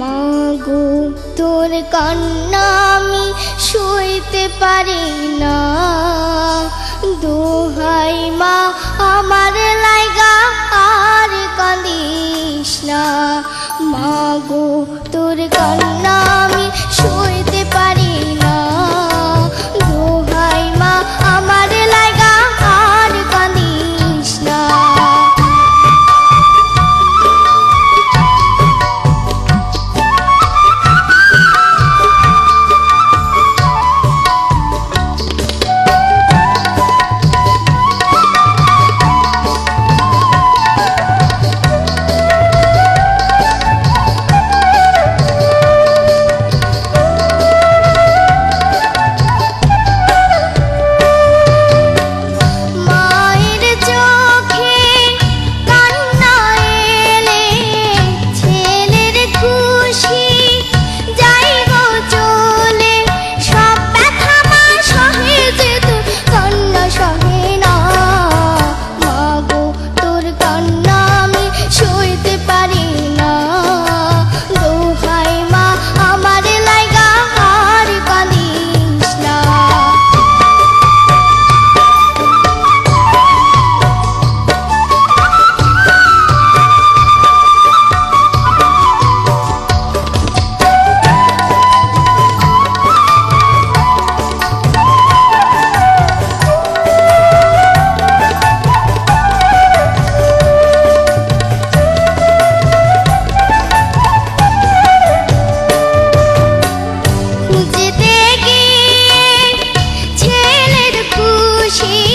মাগো, তোর কান্না আমি সইতে পারি না। দোহাই মা, আমার লাইগা আর কাঁদিস না। মাগো, তোর কান্না she